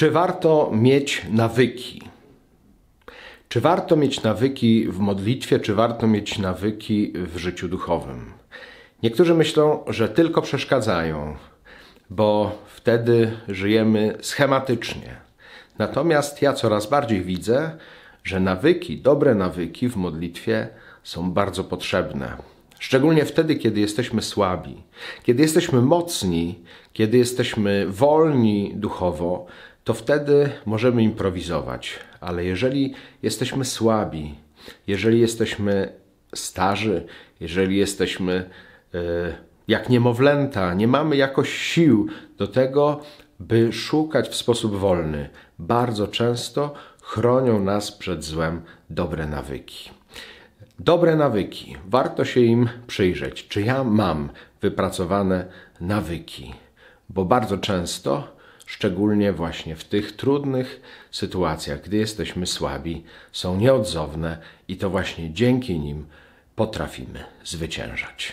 Czy warto mieć nawyki? Czy warto mieć nawyki w modlitwie, czy warto mieć nawyki w życiu duchowym? Niektórzy myślą, że tylko przeszkadzają, bo wtedy żyjemy schematycznie. Natomiast ja coraz bardziej widzę, że nawyki, dobre nawyki w modlitwie są bardzo potrzebne. Szczególnie wtedy, kiedy jesteśmy słabi, kiedy jesteśmy mocni, kiedy jesteśmy wolni duchowo, to wtedy możemy improwizować. Ale jeżeli jesteśmy słabi, jeżeli jesteśmy starzy, jeżeli jesteśmy e, jak niemowlęta, nie mamy jakoś sił do tego, by szukać w sposób wolny, bardzo często chronią nas przed złem dobre nawyki. Dobre nawyki, warto się im przyjrzeć. Czy ja mam wypracowane nawyki? Bo bardzo często szczególnie właśnie w tych trudnych sytuacjach, gdy jesteśmy słabi, są nieodzowne i to właśnie dzięki nim potrafimy zwyciężać.